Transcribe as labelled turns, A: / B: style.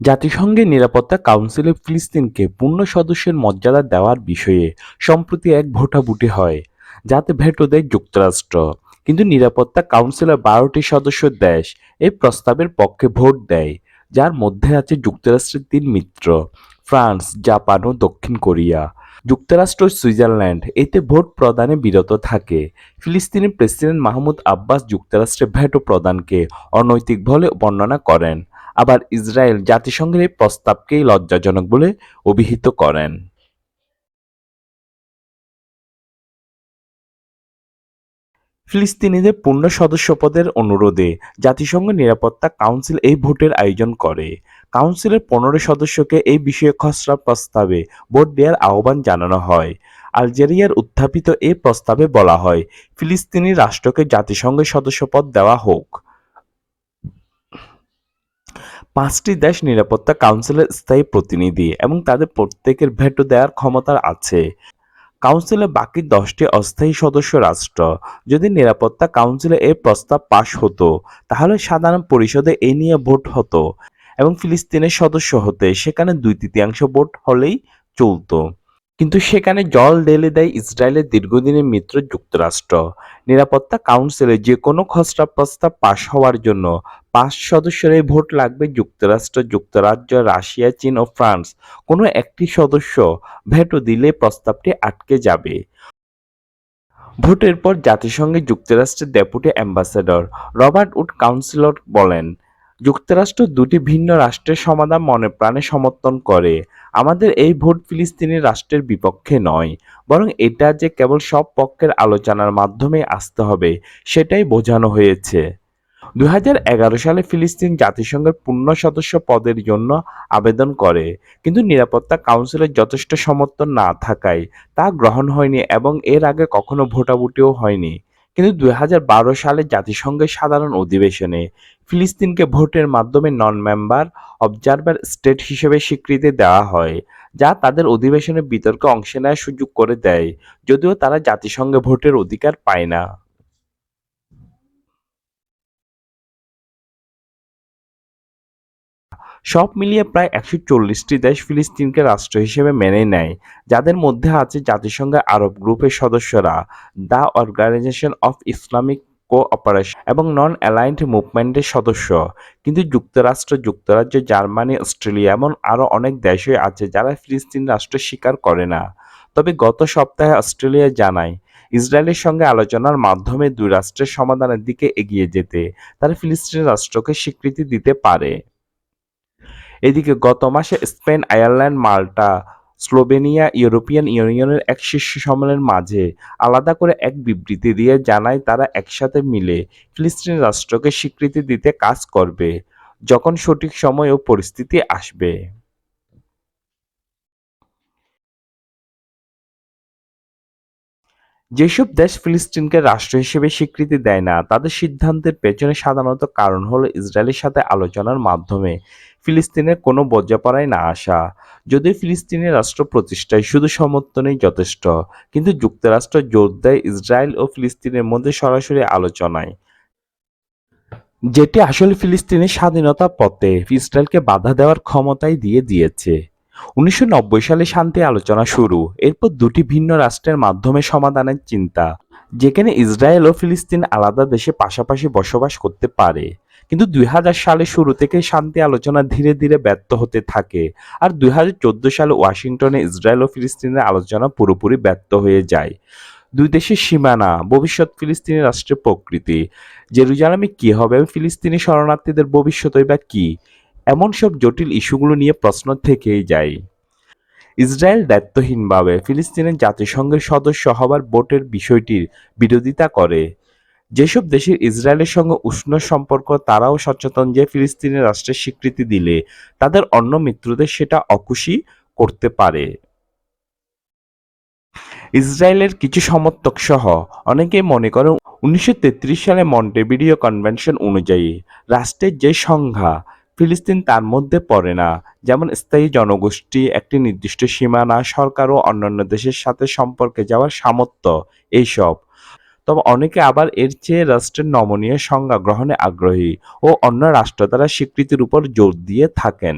A: জাতিসংঘের নিরাপত্তা কাউন্সিলে ফিলিস্তিনকে পূর্ণ সদস্যের মর্যাদা দেওয়ার বিষয়ে সম্প্রতি এক ভোটাভুটি হয়, যাতে ভেটো দেয় যুক্তরাষ্ট্র। কিন্তু নিরাপত্তা কাউন্সিলের বারোটি সদস্য দেশ এই প্রস্তাবের পক্ষে ভোট দেয়, যার মধ্যে আছে যুক্তরাষ্ট্রের তিন মিত্র, ফ্রান্স, জাপান ও দক্ষিণ কোরিয়া। যুক্তরাষ্ট্র সুইজারল্যান্ড এতে ভোট প্রদানে বিরত থাকে। ফিলিস্তিনের প্রেসিডেন্ট মাহমুদ আব্বাস যুক্তরাষ্ট্রের ভেটো প্রদানকে অনৈতিক বলে বর্ণনা করেন। আবার ইসরায়েল জাতিসংঘের এই প্রস্তাবকেই লজ্জাজনক বলে অভিহিত করেন। ফিলিস্তিনিদের পূর্ণ সদস্যপদের অনুরোধে জাতিসংঘ নিরাপত্তা কাউন্সিল এই ভোটের আয়োজন করে। কাউন্সিলের পনেরো সদস্যকে এই বিষয়ে খসড়া প্রস্তাবে ভোট দেওয়ার আহ্বান জানানো হয়। আলজেরিয়ার উত্থাপিত এই প্রস্তাবে বলা হয়, ফিলিস্তিনি রাষ্ট্রকে জাতিসংঘের সদস্যপদ দেওয়া হোক। পাঁচটি দেশ নিরাপত্তা কাউন্সিলের স্থায়ী প্রতিনিধি এবং তাদের প্রত্যেকের ভেটো দেওয়ার ক্ষমতা আছে। কাউন্সিলে বাকি দশটি অস্থায়ী সদস্য রাষ্ট্র। যদি নিরাপত্তা কাউন্সিলে এই প্রস্তাব পাশ হতো, তাহলে সাধারণ পরিষদে এ নিয়ে ভোট হতো এবং ফিলিস্তিনের সদস্য হতে সেখানে দুই তৃতীয়াংশ ভোট হলেই চলতো। কিন্তু সেখানে জল ঢেলে দেয় ইসরায়েলের দীর্ঘদিনের মিত্র যুক্তরাষ্ট্র। নিরাপত্তা কাউন্সিলে যে কোনো খসড়া প্রস্তাব পাশ হওয়ার জন্য পাঁচ সদস্যের এই ভোট লাগবে যুক্তরাষ্ট্র, যুক্তরাজ্য, রাশিয়া, চীন ও ফ্রান্স। কোনো একটি সদস্য ভেটো দিলে প্রস্তাবটি আটকে যাবে। ভোটের পর জাতিসংঘে যুক্তরাষ্ট্রের deputy ambassador Robert Wood councillor বলেন যুক্তরাষ্ট্র দুটি ভিন্ন রাষ্ট্রের সমাধান মনে প্রাণে সমর্থন করে। আমাদের এই ভোট ফিলিস্তিনি রাষ্ট্রের বিপক্ষে নয়, বরং এটা যে কেবল সব পক্ষের আলোচনার মাধ্যমে আসতে হবে, সেটাই বোঝানো হয়েছে। দু হাজার এগারো সালে ফিলিস্তিন জাতিসংঘের পূর্ণ সদস্য পদের জন্য আবেদন করে, কিন্তু নিরাপত্তা কাউন্সিলের যথেষ্ট সমর্থন না থাকায় তা গ্রহণ হয়নি এবং এর আগে কখনো ভোটাভুটিও হয়নি। কিন্তু দু হাজার বারো সালে জাতিসংঘের সাধারণ অধিবেশনে ফিলিস্তিনকে ভোটের মাধ্যমে নন মেম্বার অবজারভার স্টেট হিসেবে স্বীকৃতি দেওয়া হয়, যা তাদের অধিবেশনে বিতর্কে অংশ নেওয়ার সুযোগ করে দেয়, যদিও তারা জাতিসংঘে ভোটের অধিকার পায় না। সব মিলিয়ে প্রায় একশো চল্লিশটি দেশ ফিলিস্তিনকে রাষ্ট্র হিসেবে মেনে নেয়, যাদের মধ্যে আছে জাতিসংঘের আরব গ্রুপের সদস্যরা, the Organisation of Islamic Cooperation এবং নন অ্যালাইন্ড মুভমেন্টের সদস্য। কিন্তু যুক্তরাষ্ট্র, যুক্তরাজ্য, জার্মানি, অস্ট্রেলিয়া এমন আরও অনেক দেশই আছে যারা ফিলিস্তিন রাষ্ট্র স্বীকার করে না। তবে গত সপ্তাহে অস্ট্রেলিয়া জানায়, ইসরায়েলের সঙ্গে আলোচনার মাধ্যমে দুই রাষ্ট্রের সমাধানের দিকে এগিয়ে যেতে তারা ফিলিস্তিন রাষ্ট্রকে স্বীকৃতি দিতে পারে। এদিকে গত মাসে Spain, Ireland, Malta, Slovenia, European ইউনিয়নের এক শীর্ষ সম্মেলনের মাঝে আলাদা করে এক বিবৃতি দিয়ে জানায় তারা একসাথে মিলে ফিলিস্তিন রাষ্ট্রকে স্বীকৃতি দিতে কাজ করবে, যখন সঠিক সময় ও পরিস্থিতি আসবে। যেসব দেশ ফিলিস্তিনকে রাষ্ট্র হিসেবে স্বীকৃতি দেয় না, তাদের সিদ্ধান্তের পেছনে সাধারণত কারণ হলো ইসরায়েলের সাথে আলোচনার মাধ্যমে ফিলিস্তিনের কোনো বোঝাপড়ায় না আসা। যদিও ফিলিস্তিনের রাষ্ট্র প্রতিষ্ঠায় শুধু সমর্থনেই যথেষ্ট, কিন্তু যুক্তরাষ্ট্র জোর দেয় ইসরায়েল ও ফিলিস্তিনের মধ্যে সরাসরি আলোচনায়। যেটি আসলে ফিলিস্তিনের স্বাধীনতা পথে ইসরায়েলকে বাধা দেওয়ার ক্ষমতাই দিয়ে দিয়েছে। উনিশশো নব্বই সালে শান্তি আলোচনা শুরু। এরপর দুটি ভিন্ন রাষ্ট্রের মাধ্যমে সমাধানের চিন্তা, যেখানে ইসরায়েল ও ফিলিস্তিন আলাদা দেশে পাশাপাশি বসবাস করতে পারে। কিন্তু দুই হাজার সালে শুরু থেকে শান্তি আলোচনা ধীরে ধীরে ব্যর্থ হতে থাকে, আর দুই হাজার চোদ্দ সালে ওয়াশিংটনে ইসরায়েল ও ফিলিস্তিনের আলোচনা পুরোপুরি ব্যর্থ হয়ে যায়। দুই দেশের সীমানা, ভবিষ্যৎ ফিলিস্তিনি রাষ্ট্রের প্রকৃতি, জেরুজালামে কি হবে, ফিলিস্তিনি শরণার্থীদের ভবিষ্যৎই বা কি এমন সব জটিল ইস্যুগুলো নিয়ে প্রশ্ন থেকেই যায়। ইসরায়েল দায়িত্বহীনভাবে ফিলিস্তিনের জাতিসংঘের সদস্য হবার ভোটের বিষয়টির বিরোধিতা করে। যেসব দেশের ইসরায়েলের সঙ্গে উষ্ণ সম্পর্ক, তারাও সচেতন যে ফিলিস্তিনের রাষ্ট্রের স্বীকৃতি দিলে তাদের অন্য মিত্রদের সেটা অকুশি করতে পারে। ইসরায়েলের কিছু সমর্থক সহ অনেকেই মনে করেন, উনিশশো তেত্রিশ সালে মন্টেভিডিও কনভেনশন অনুযায়ী রাষ্ট্রের যে সংজ্ঞা ফিলিস্তিন তার মধ্যে পড়ে না। যেমন স্থায়ী জনগোষ্ঠী, একটি নির্দিষ্ট সীমানা, সরকার ও অন্যান্য দেশের সাথে সম্পর্কে যাওয়ার সামর্থ্য, এইসব। তবে অনেকে আবার এর চেয়ে রাষ্ট্রের নমনীয় সংজ্ঞা গ্রহণে আগ্রহী ও অন্য রাষ্ট্র দ্বারা স্বীকৃতির উপর জোর দিয়ে থাকেন।